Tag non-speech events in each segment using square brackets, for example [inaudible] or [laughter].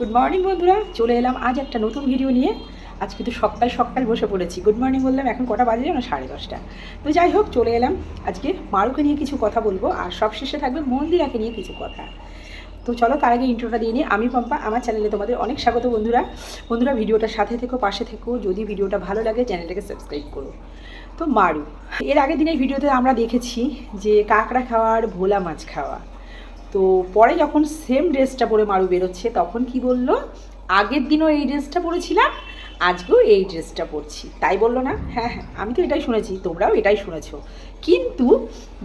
Good morning বন্ধুরা। চলে এলাম আজ একটা নতুন ভিডিও নিয়ে। আজ কিন্তু সকাল সকাল বসে পড়েছি। গুড মর্নিং বললাম, এখন কটা বাজে জানো? সাড়ে দশটা। তো যাই হোক, চলে এলাম। আজকে মারুকে নিয়ে কিছু কথা বলব, আর সব শেষে থাকবে মন্দিরাকে নিয়ে কিছু কথা। তো চলো, তার আগে ইন্ট্রোটা দিয়ে নিই। আমি পম্পা, আমার চ্যানেলে তোমাদের অনেক স্বাগত বন্ধুরা। বন্ধুরা ভিডিওটার সাথে থেকো, পাশে থেকো। যদি ভিডিওটা ভালো লাগে চ্যানেলটাকে সাবস্ক্রাইব করো। তো মারু, এর আগের দিনের ভিডিওতে আমরা দেখেছি যে কাঁকড়া খাওয়ার ভোলা মাছ খাওয়া। তো পরে যখন সেম ড্রেসটা পরে মারু বেরোচ্ছে, তখন কি বলল? আগের দিনও এই ড্রেসটা পরেছিলাম, আজকেও এই ড্রেসটা পরছি। তাই বলল না? হ্যাঁ হ্যাঁ আমি তো এটাই শুনেছি, তোমরাও এটাই শুনেছো। কিন্তু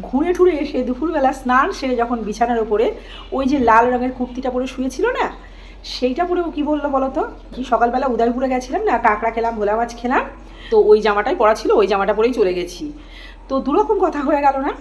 ঘুরে ঠুরে এসে দুপুরবেলা স্নান সেরে যখন বিছানার ওপরে ওই যে লাল রঙের কুর্তিটা পরে শুয়েছিল না, সেইটা পরেও কী বলল বলো তো? কি সকালবেলা উদয়পুরে গেছিলাম না, কাঁকড়া খেলাম, ভোলা মাছ খেলাম? তো ওই জামাটাই পরা ছিল, ওই জামাটা পরেই চলে গেছি। তো দুরকম কথা হয়ে গেল না?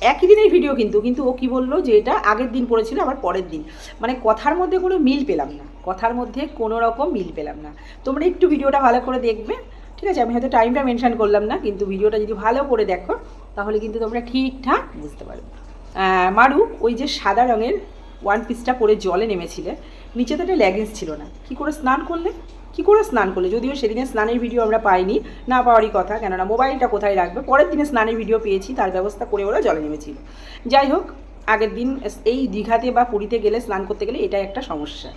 একই দিনের ভিডিও কিন্তু কিন্তু ও কি বলল যে এটা আগের দিন পড়েছিল আবার পরের দিন। মানে কথার মধ্যে কোনো মিল পেলাম না। কথার মধ্যে কোনো রকম মিল পেলাম না। তোমরা একটু ভিডিওটা ভালো করে দেখবে। ঠিক আছে? আমি হয়তো টাইমটা মেনশান করলাম না কিন্তু ভিডিওটা যদি ভালো করে দেখো তাহলে কিন্তু তোমরা ঠিকঠাক বুঝতে আহ, মারু ওই যে সাদা রঙের ওয়ান পিসটা পরে জলে নেমেছিলে নিচে তো একটা লেগিংস ছিল না। কি করে স্নান করলে? কি করে স্নান করলে? যদিও সেদিনে স্নানের ভিডিও আমরা পাইনি, না পাওয়ারই কথা, কেননা মোবাইলটা কোথায় রাখবে? পরের দিনে স্নানের ভিডিও পেয়েছি, তার ব্যবস্থা করে ওরা জলে নেমেছিল। যাই হোক, আগের দিন এই দীঘাতে বা পুরীতে গেলে, স্নান করতে গেলে এটা একটা সমস্যা।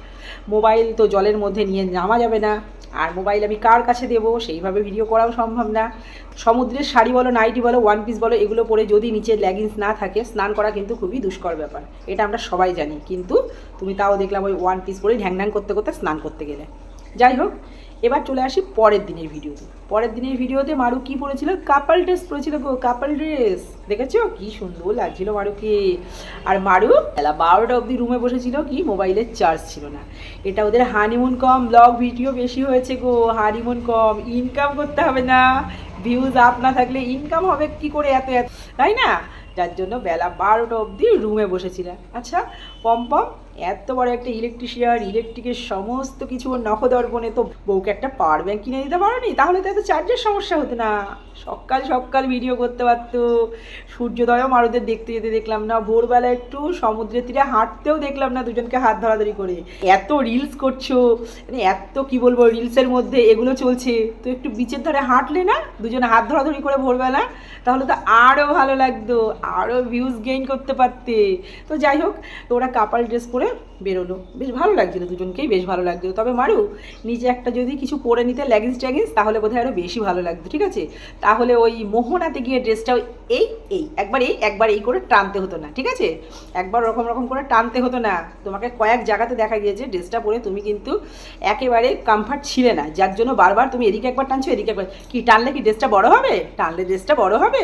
মোবাইল তো জলের মধ্যে নিয়ে নামা যাবে না, আর মোবাইল আমি কার কাছে দেবো? সেইভাবে ভিডিও করাও সম্ভব না। সমুদ্রের শাড়ি বলো, নাইটি বলো ওয়ান পিস বলো, এগুলো পরে যদি নিচে লেগিংস না থাকে, স্নান করা কিন্তু খুবই দুষ্কর ব্যাপার। এটা আমরা সবাই জানি, কিন্তু তুমি তাও দেখলাম ওই ওয়ান পিস পরে ঢ্যাং ঢ্যাং করতে করতে স্নান করতে গেলে। যাই হোক, এবার চলে আসি পরের দিনের ভিডিওতে। পরের দিনের ভিডিওতে মারু কি পরেছিল? কাপাল ড্রেস পরেছিল গো, কাপাল ড্রেস। দেখেছ? কি সুন্দর লাগছিল মারুকে। আর মারু বেলা বারোটা অবধি রুমে বসেছিল কি? মোবাইলের চার্জ ছিল না। এটা ওদের হানিমুন কম ব্লগ ভিডিও বেশি হয়েছে গো। হানিমুন কম ইনকাম করতে হবে না। ভিউজ আপ না থাকলে ইনকাম হবে কি করে এত এত? তাই না? যার জন্য বেলা বারোটা অবধি রুমে বসেছিল আচ্ছা পম্পম এত বড় একটা ইলেকট্রিশিয়ান ইলেকট্রিকের সমস্ত কিছু নখদর্পণে তো বউকে একটা পাওয়ার ব্যাঙ্ক কিনে দিতে পারো নি তাহলে তো এত চার্জের সমস্যা হতো না। সকাল সকাল ভিডিও করতে পারতো। সূর্যোদয়ও মারুদের দেখতে যেতে দেখলাম না। ভোরবেলা একটু সমুদ্রের তীরে হাঁটতেও দেখলাম না দুজনকে হাত ধরাধরি করে। এত রিলস করছ মানে এত কি বলব রিলসের মধ্যে এগুলো চলছে। তো একটু বিচের ধারে হাঁটলে না দুজনে হাত ধরাধরি করে ভোরবেলা, তাহলে তো আরও ভালো লাগতো আরও ভিউজ গেইন করতে পারতে। তো যাই হোক, তো ওরা কাপাল ড্রেস পরে বেরোলো। বেশ ভালো লাগছিল দুজনকেই, বেশ ভালো লাগছিল। তবে মারু, নিজে একটা যদি কিছু পরে নিতে লেগিংস ট্যাগিংস তাহলে বোধহয় আরও বেশি ভালো লাগতো, ঠিক আছে? তাহলে ওই মোহনাতে গিয়ে ড্রেসটা এই এই, একবার এই একবার এই করে টানতে হতো না, ঠিক আছে? একবার রকম রকম করে টানতে হতো না। তোমাকে কয়েক জায়গাতে দেখা গিয়েছে ড্রেসটা পরে তুমি কিন্তু একেবারে কমফর্ট ছিলে না। যার জন্য বারবার তুমি এদিকে একবার টানছো, এদিকে একবার কি, টানলে কি ড্রেসটা বড় হবে? টানলে ড্রেসটা বড় হবে?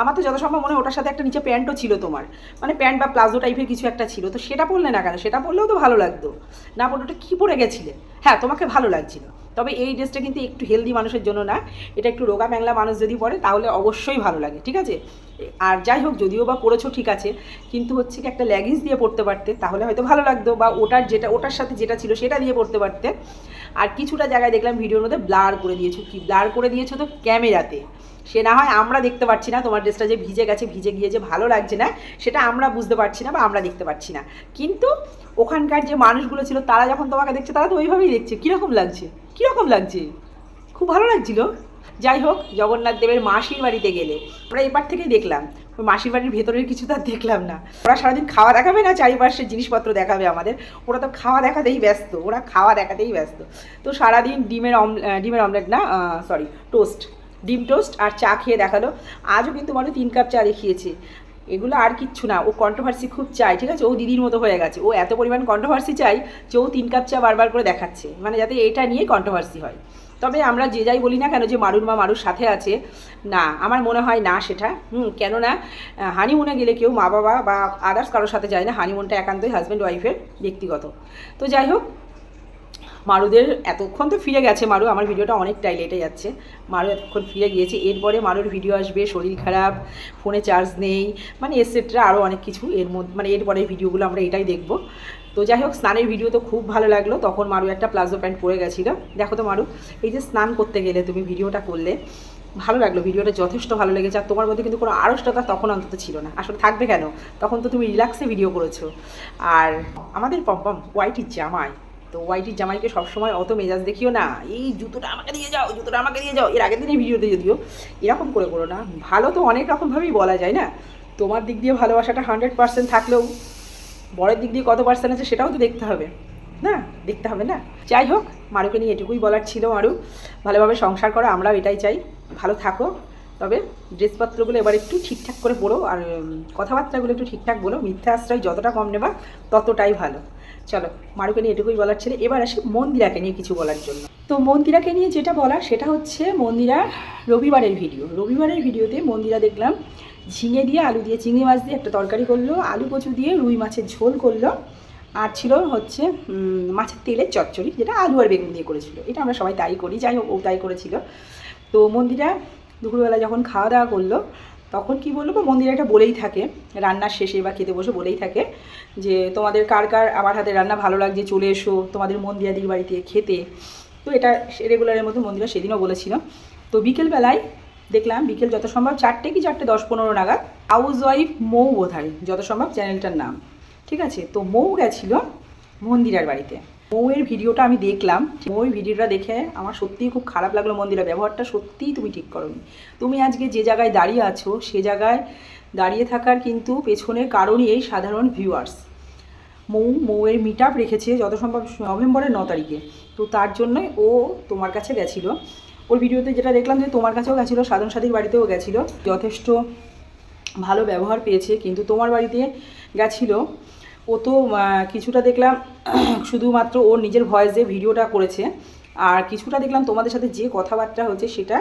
আমার তো যত সম্ভব মনে হয় ওটার সাথে একটা নিচে প্যান্টও ছিল তোমার। মানে প্যান্ট বা প্লাজো টাইপের কিছু একটা ছিল। তো সেটা পরলে না কেন? সেটা পরলেও তো ভালো লাগতো। না পরলে ওটা কী পরে গেছিলে? হ্যাঁ তোমাকে ভালো লাগছিল। তবে এই ড্রেসটা কিন্তু একটু হেলদি মানুষের জন্য না। এটা একটু রোগা ম্যাংলা মানুষ যদি পরে, তাহলে অবশ্যই ভালো লাগে, ঠিক আছে? আর যাই হোক, যদিও বা পরেছো ঠিক আছে, কিন্তু হচ্ছে কি একটা লেগিংস দিয়ে পড়তে পারতে, তাহলে হয়তো ভালো লাগতো, বা ওটার যেটা, ওটার সাথে যেটা ছিল সেটা দিয়ে পড়তে পারতে। আর কিছুটা জায়গায় দেখলাম ভিডিওর মধ্যে ব্লার করে দিয়েছ। কি ব্লার করে দিয়েছ তো ক্যামেরাতে? সে না হয় আমরা দেখতে পাচ্ছি না, তোমার ড্রেসটা যে ভিজে গেছে, ভিজে গিয়ে যে ভালো লাগছে না, সেটা আমরা বুঝতে পারছি না বা আমরা দেখতে পাচ্ছি না। কিন্তু ওখানকার যে মানুষগুলো ছিল, তারা যখন তোমাকে দেখছে, তারা তো ওইভাবেই দেখছে। কীরকম লাগছে? কীরকম লাগছে? খুব ভালো লাগছিল। যাই হোক, জগন্নাথ দেবের মাসির বাড়িতে গেলে। আমরা এবার থেকেই দেখলাম। মাসির বাড়ির ভেতরের কিছু তো আর দেখলাম না। ওরা সারাদিন খাওয়া দেখাবে না? চারিপাশের জিনিসপত্র দেখাবে আমাদের। ওরা তো খাওয়া দেখাতেই ব্যস্ত। ওরা খাওয়া দেখাতেই ব্যস্ত। তো সারাদিন ডিমের অম ডিমের অমলেট না সরি টোস্ট ডিম টোস্ট আর চা খেয়ে দেখাল। আজও কিন্তু মানে তিন কাপ চা দেখিয়েছে। এগুলো আর কিচ্ছু না। ও কন্ট্রোভার্সি খুব চায়, ঠিক আছে? ও দিদির মতো হয়ে গেছে। ও এত পরিমাণ কন্ট্রোভার্সি চাই যে ও তিন কাপ চা বারবার করে দেখাচ্ছে। মানে যাতে এটা নিয়ে কন্ট্রোভার্সি হয়। তবে আমরা যে যাই বলি না কেন যে মারুর মা মারুর সাথে আছে, না, আমার মনে হয় না সেটা। হুম, কেননা হানিমুনে গেলে কেউ মা বাবা বা আদার্স কারোর সাথে যায় না। হানিমুনটা একান্তই হাজব্যান্ড ওয়াইফের ব্যক্তিগত। তো যাই হোক মারুদের এতক্ষণ তো ফিরে গেছে, মারু, আমার ভিডিওটা অনেকটাই লেটে যাচ্ছে। মারু এতক্ষণ ফিরে গিয়েছে, এরপরে মারুর ভিডিও আসবে, শরীর খারাপ ফোনে চার্জ নেই মানে এসেট্রা আরও অনেক কিছু এর মধ্যে মানে এরপরে ভিডিওগুলো আমরা এটাই দেখব। তো যাই হোক, স্নানের ভিডিও তো খুব ভালো লাগল, তখন মারু একটা প্লাজো প্যান্ট পরে গেছিল। দেখো তো মারু, এই যে স্নান করতে গেলে তুমি ভিডিওটা করলে, ভালো লাগল, ভিডিওটা যথেষ্ট ভালো লেগেছে, আর তোমার মধ্যে কিন্তু কোনো আড়ষ্টতা তখন অন্তত ছিল না। আসলে থাকবে কেন? তখন তো তুমি রিল্যাক্সে ভিডিও করেছ। আর আমাদের পম্পম ওয়াইটির জামাই তো ওয়াইটির জামাইকে সবসময় অত মেজাজ দেখিও না। এই জুতোটা আমাকে দিয়ে যাও জুতোটা আমাকে দিয়ে যাও। এর আগের দিনে ভিডিওতে যদিও এরকম করে করো না। ভালো তো অনেক রকমভাবেই বলা যায় না? তোমার দিক দিয়ে ভালোবাসাটা হান্ড্রেড পার্সেন্ট থাকলেও বরের দিক দিয়ে কত পার্সেন্ট আছে সেটাও তো দেখতে হবে, না? দেখতে হবে না? যাই হোক, মারুকে নিয়ে এটুকুই বলার ছিল মারু। ভালোভাবে সংসার করো, আমরাও এটাই চাই। ভালো থাকো। তবে ড্রেসপত্রগুলো এবার একটু ঠিকঠাক করে পড়ো আর কথাবার্তাগুলো একটু ঠিকঠাক বলো। মিথ্যা আশ্রয় যতটা কম নেবা, ততটাই ভালো। চলো, মারুকে নিয়ে এটুকুই বলার ছিল। এবার আসি মন্দিরাকে নিয়ে কিছু বলার জন্য। তো মন্দিরাকে নিয়ে যেটা বলার, সেটা হচ্ছে মন্দিরা রবিবারের ভিডিও। রবিবারের ভিডিওতে মন্দিরা দেখলাম, ঝিঙে দিয়ে আলু দিয়ে, চিংড়ি মাছ দিয়ে একটা তরকারি করল, আলু কচু দিয়ে রুই মাছের ঝোল করল, আর ছিল হচ্ছে মাছের তেলের চচ্চড়ি, যেটা আলু আর বেগুন দিয়ে করেছিল। এটা আমরা সবাই তাই করি, যাই হোক, ও তাই করেছিল। তো মন্দিরা দুপুরবেলা যখন খাওয়া দাওয়া করল, তখন কি বলব, মন্দিরা এটা বলেই থাকে রান্নার শেষে বা খেতে বসে বলেই থাকে যে তোমাদের কার কার আমার হাতে রান্না ভালো লাগছে, চলে এসো, তোমাদের মন্দিরাদির বাড়িতে খেতে। তো এটা রেগুলারের মধ্যে মন্দিরা সেদিনও বলেছিল। তো বিকেলবেলায় দেখলাম বিকেল যত সম্ভব চারটে কি চারটে দশ পনেরো নাগাদ হাউস ওয়াইফ মৌ বোধ হয় যত সম্ভব চ্যানেলটার নাম। ঠিক আছে? তো মৌ গেছিল মন্দিরার বাড়িতে। মৌয়ের ভিডিওটা আমি দেখলাম মৌ ভিডিওটা দেখে আমার সত্যিই খুব খারাপ লাগল মন্দিরা। ব্যবহারটা সত্যিই তুমি ঠিক করনি। তুমি আজকে যে জায়গায় দাঁড়িয়ে আছো, সে জায়গায় দাঁড়িয়ে থাকার কিন্তু পেছনের কারণই এই সাধারণ ভিউয়ার্স মৌ মৌয়ের মিট আপ রেখেছে যত সম্ভব নভেম্বরের ন তারিখে। তো তার জন্যই ও তোমার কাছে গেছিল। ওর ভিডিওতে যেটা দেখলাম যে তোমার কাছেও গেছিল, সাধন সাথীর বাড়িতেও গেছিল। যথেষ্ট ভালো ব্যবহার পেয়েছে, কিন্তু তোমার বাড়িতে গেছিল। ও তো কিছুটা দেখলাম, [clears throat] শুধুমাত্র ওর নিজের ভয়েসে ভিডিওটা করেছে, আর কিছুটা দেখলাম তোমাদের সাথে যে কথাবার্তা হয়েছে সেটা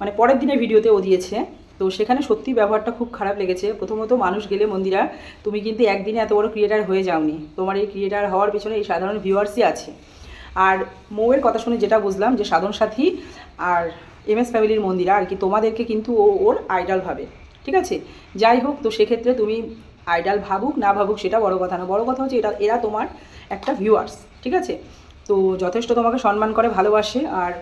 মানে পরের দিনের ভিডিওতে ও দিয়েছে। তো সেখানে সত্যি ব্যবহারটা খুব খারাপ লেগেছে। প্রথমত মানুষ গেলে মন্দিরা, তুমি কিন্তু একদিনে এত বড় ক্রিয়েটার হয়ে যাওনি। তোমার এই ক্রিয়েটার হওয়ার পিছনে এই সাধারণ ভিউয়ার্সই আছে। আর মৌয়ের কথা শুনে যেটা বুঝলাম যে সাধন সাথী আর এম এস ফ্যামিলির মন্দিরা আর কি, তোমাদেরকে কিন্তু ও ওর আইডল ভাবে। ঠিক আছে? যাই হোক, তো সেক্ষেত্রে তুমি আইডল ভাবুক, না ভাবুক, সেটা বড় কথা না। বড় কথা হচ্ছে এটা, এরা তোমার একটা ভিউয়ার্স ঠিক আছে? তো যথেষ্ট তোমাকে সম্মান করে, ভালোবাসে। আর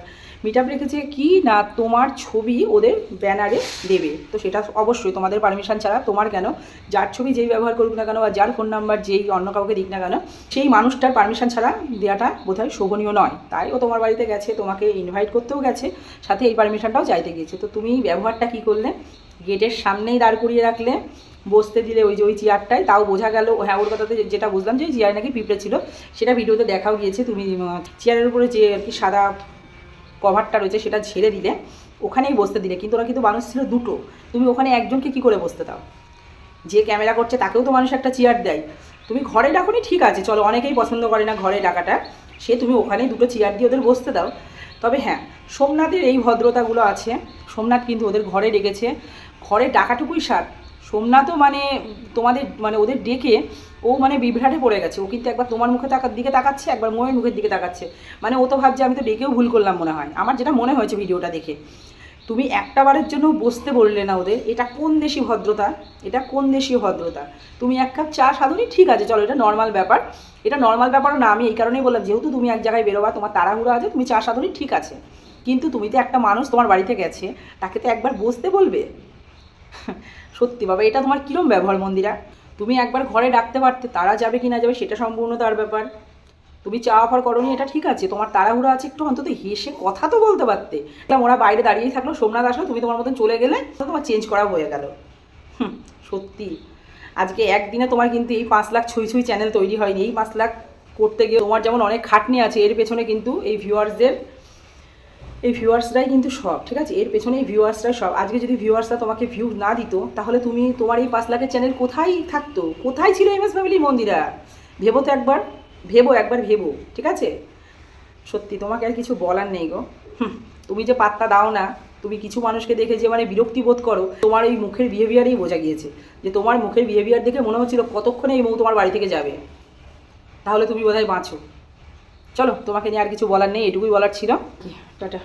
মিট আপ রেখেছে কি না তোমার ছবি ওদের ব্যানারে দেবে? তো সেটা অবশ্যই তোমাদের পারমিশন ছাড়া, তোমার কেন? যার ছবি যেই ব্যবহার করুক না কেন, বা যার ফোন নাম্বার যেই অন্য কাউকে দিক না কেন, সেই মানুষটার পারমিশন ছাড়া দেওয়াটা বোধহয় শোভনীয় নয়। তাই ও তোমার বাড়িতে গেছে, তোমাকে ইনভাইট করতেও গেছে, সাথে এই পারমিশনটাও চাইতে গিয়েছে। তো তুমি ব্যবহারটা কি করলে? গেটের সামনেই দাঁড় করিয়ে রাখলে বসতে দিলে ওই যে ওই চেয়ারটায়, তাও বোঝা গেল হ্যাঁ ওর কথাতে যেটা বুঝলাম যে ওই চেয়ারে নাকি পিঁপড়ে ছিল, সেটা ভিডিওতে দেখাও গিয়েছে, তুমি চেয়ারের উপরে যে আর কি সাদা কভারটা রয়েছে সেটা ছেড়ে দিলে, ওখানেই বসতে দিলে, কিন্তু ওরা কিন্তু মানুষ ছিল দুটো, তুমি ওখানে একজনকে কি করে বসতে দাও? যে ক্যামেরা করছে তাকেও তো মানুষ একটা চেয়ার দেয়, তুমি ঘরে ডাকনি, ঠিক আছে, চলো, অনেকেই পছন্দ করে না ঘরে ডাকাটা, সে তুমি ওখানেই দুটো চেয়ার দিয়ে ওদের বসতে দাও, তবে হ্যাঁ সোমনাথের এই ভদ্রতাগুলো আছে, সোমনাথ কিন্তু ওদের ঘরে ডেকেছে, ঘরে ডাকাটুকুই সার সোমনাথও মানে তোমাদের মানে ওদের ডেকে ও মানে বিভ্রাটে পড়ে গেছে। ও কিন্তু একবার তোমার মুখে তাকার দিকে তাকাচ্ছে একবার মোয়ের মুখের দিকে তাকাচ্ছে। মানে ও তো ভাবছে আমি তো ডেকেও ভুল করলাম মনে হয়। আমার যেটা মনে হয়েছে ভিডিওটা দেখে তুমি একটা বারের জন্য বসতে বললে না ওদের এটা কোন দেশি ভদ্রতা? এটা কোন দেশীয় ভদ্রতা? তুমি এক কাপ চা সাধুনি ঠিক আছে চলো এটা নর্মাল ব্যাপার। এটা নর্মাল ব্যাপারও না আমি এই কারণেই বললাম যেহেতু তুমি এক জায়গায় বেরোবা তোমার তাড়াহুড়ো আছে তুমি চা সাধুনি ঠিক আছে। কিন্তু তুমি তো একটা মানুষ তোমার বাড়িতে গেছে তাকে তো একবার বসতে বলবে? সত্যি বাবা, এটা তোমার কিরম ব্যবহার মন্দিরা? তুমি একবার ঘরে ডাকতে পারতে, তারা যাবে কি না যাবে সেটা সম্পূর্ণ তার ব্যাপার। তুমি চা অফার করনি, এটা ঠিক আছে, তোমার তাড়াহুড়ো আছে, একটু অন্তত হেসে কথা তো বলতে পারতে। দেখলাম ওরা বাইরে দাঁড়িয়েই থাকল, সোমনাথ আসলো, তুমি তোমার মতন চলে গেলে তোমার চেঞ্জ করা হয়ে গেল। সত্যি। আজকে একদিনে তোমার কিন্তু এই পাঁচ লাখ ছুঁই ছুঁই চ্যানেল তৈরি হয়নি, এই পাঁচ লাখ করতে গিয়ে তোমার যেমন অনেক খাটনি আছে, এর পেছনে কিন্তু এই ভিউয়ার্সদের এই ভিউয়ার্সরাই কিন্তু সব, ঠিক আছে? এর পেছনে এই ভিউয়ার্সরাই সব। আজকে যদি ভিউয়ার্সরা তোমাকে ভিউ না দিত, তাহলে তুমি তোমার এই পাঁচ লাখের চ্যানেল কোথায় থাকতো? কোথায় ছিল এমএস ফ্যামিলি মন্দিরা? ভেবো তো একবার, ভেবো একবার ভেবো, ঠিক আছে? সত্যি, তোমাকে আর কিছু বলার নেই গো। তুমি যে পাত্তা দাও না, তুমি কিছু মানুষকে দেখে যে মানে বিরক্তি বোধ করো, তোমার এই মুখের বিহেভিয়ারেই বোঝা গিয়েছে। যে তোমার মুখের বিহেভিয়ার দেখে মনে হচ্ছিল কতক্ষণে এই মৌ তোমার বাড়ি থেকে যাবে। তাহলে তুমি বোধহয় বাঁচো। চলো তোমাকে নিয়ে আর কিছু বলার নেই এটুকুই বলার ছিল। টাটা।